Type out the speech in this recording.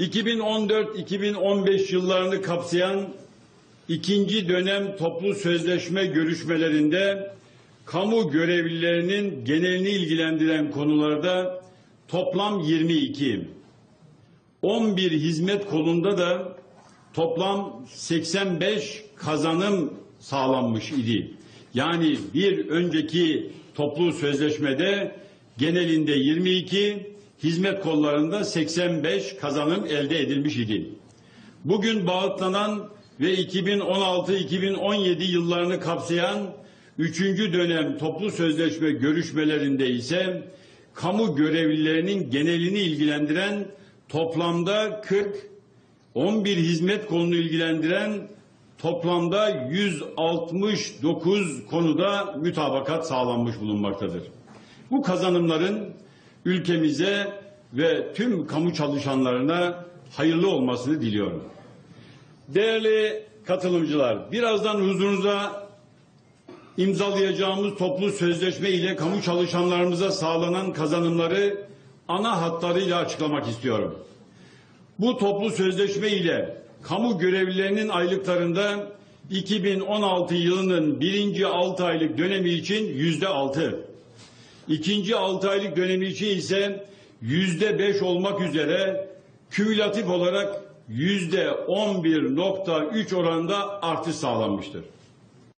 2014-2015 yıllarını kapsayan ikinci dönem toplu sözleşme görüşmelerinde kamu görevlilerinin genelini ilgilendiren konularda toplam 22, 11 hizmet kolunda da toplam 85 kazanım sağlanmış idi. Yani bir önceki toplu sözleşmede genelinde 22, hizmet kollarında 85 kazanım elde edilmiş idi. Bugün bağıtlanan ve 2016-2017 yıllarını kapsayan üçüncü dönem toplu sözleşme görüşmelerinde ise kamu görevlilerinin genelini ilgilendiren toplamda 40, 11 hizmet kolunu ilgilendiren toplamda 169 konuda mütabakat sağlanmış bulunmaktadır. Bu kazanımların ülkemize ve tüm kamu çalışanlarına hayırlı olmasını diliyorum. Değerli katılımcılar, birazdan huzurunuza imzalayacağımız toplu sözleşme ile kamu çalışanlarımıza sağlanan kazanımları ana hatlarıyla açıklamak istiyorum. Bu toplu sözleşme ile kamu görevlilerinin aylıklarında 2016 yılının birinci 6 aylık dönemi için yüzde altı, ikinci 6 aylık dönemi için ise yüzde beş olmak üzere kümülatif olarak yüzde 11.3 oranında artış sağlanmıştır.